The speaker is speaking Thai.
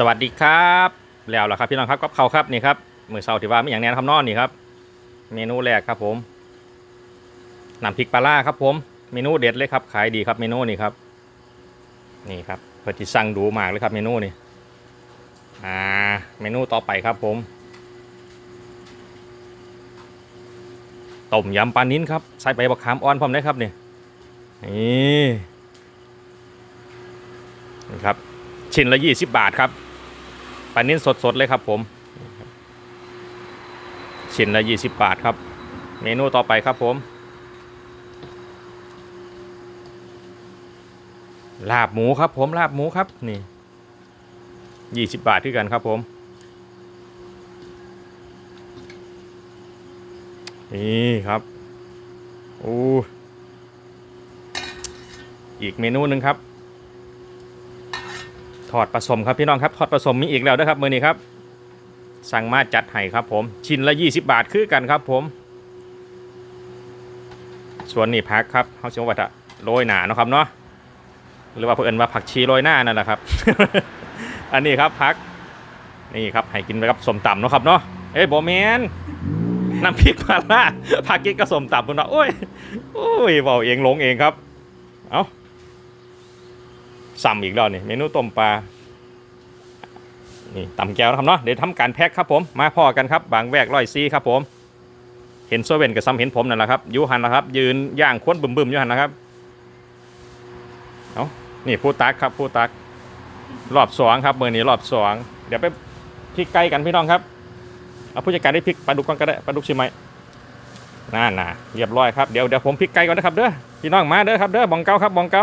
สวัสดีครับ แล้วล่ะครับพี่น้องครับกับเขาครับนี่ครับมือเช้าที่ว่าไม่อย่างแน่นคำนอนนี่ครับ เมนูแรกครับผมน้ำพริกปลาล่าครับผมเมนูเด็ดเลยครับขายดีครับเมนูนี่ครับ นี่ครับเพื่อที่สั่งดูมากเลยครับเมนูนี่อ่าเมนูต่อไปครับผมต้มยำปลานิ้นครับใส่ใบบักขามอ่อนพร้อมได้ครับนี่นี่นี่ครับชิ้นละยี่สิบบาทครับ ปลานิ้นสดๆเลยครับ ผมชิ้นละยี่สิบบาทครับ เมนูต่อไปครับผมลาบหมูครับ ผมลาบหมูครับนี่ยี่สิบบาทที่กันครับผมนี่ครับอู้อีกเมนูหนึ่งครับ ทอดผสมครับพี่น้องครับทอดผสมมีอีกแล้วนะครับมือนี้ครับ สั่งมาจัดให้ครับผม ชิ้นละ 20 บาทคือกันครับผม ส่วนนี่พักครับเขาเชื่อว่าจะโรยหนาเนาะครับเนาะหรือว่าเพื่อนว่าผักชีโรยหน้านั่นแหละครับ อันนี้ครับพักนี่ครับให้กินไปกับสมตำเนาะครับเนาะเอ้ยโบแมนน้ำพริกมาล่าผักกินกับสมตำคุณเนาโอ้ยโอ้ยเบอกเองหลงเองครับ เอ้า ซ้ำอีกแล้วนี่เมนูต้มปลานี่ตำแก้วนะครับเนาะเดี๋ยวทำการแพ็คครับผมมาพอกันครับ บางแวกร้อยซีครับผมเห็นโซเว่นกับซ้ำเห็นผมนั่นแหละครับยูหันนะครับ ยืนย่างควนบึมๆยูหันนะครับเอานี่ผู้ตักครับผู้ตักรอบสองครับเมื่อนี้รอบสองเดี๋ยวไปพริกไก่กันพี่น้องครับเอาผู้จัดการได้พริกปลาดุกก่อนก็ได้ปลาดุกชิมไหมน่าน่ะเรียบร้อยครับเดี๋ยวเดี๋ยวผมพริกไก่ก่อนนะครับเด้อพี่น้องมาเด้อครับเด้อบองเก้าครับบองเก้า